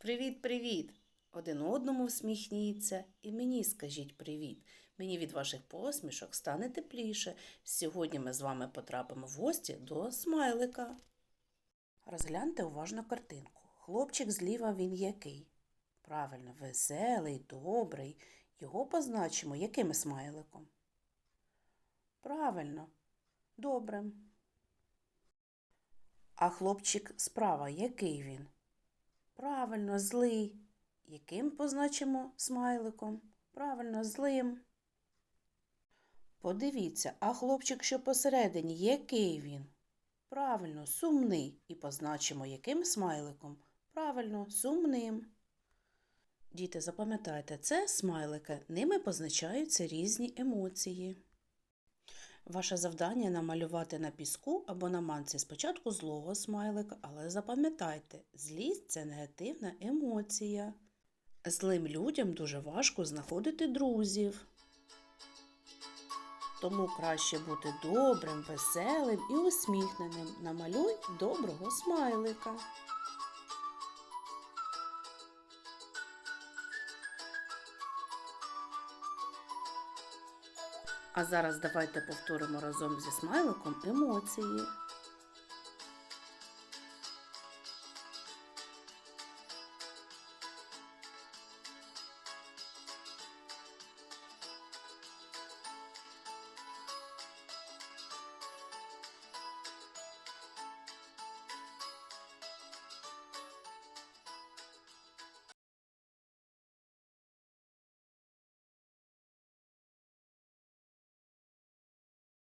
Привіт-привіт! Один одному всміхніться і мені скажіть привіт. Мені від ваших посмішок стане тепліше. Сьогодні ми з вами потрапимо в гості до смайлика. Розгляньте уважно картинку. Хлопчик зліва він який? Правильно, веселий, добрий. Його позначимо яким смайликом? Правильно, добрим. А хлопчик справа який він? Правильно, злий. Яким позначимо смайликом? Правильно, злим. Подивіться, а хлопчик, що посередині, який він? Правильно, сумний. І позначимо яким смайликом? Правильно, сумним. Діти, запам'ятайте, це смайлики. Ними позначаються різні емоції. Ваше завдання намалювати на піску або на манці спочатку злого смайлика, але запам'ятайте, злість це негативна емоція. Злим людям дуже важко знаходити друзів. Тому краще бути добрим, веселим і усміхненим. Намалюй доброго смайлика. А зараз давайте повторимо разом зі смайликом емоції.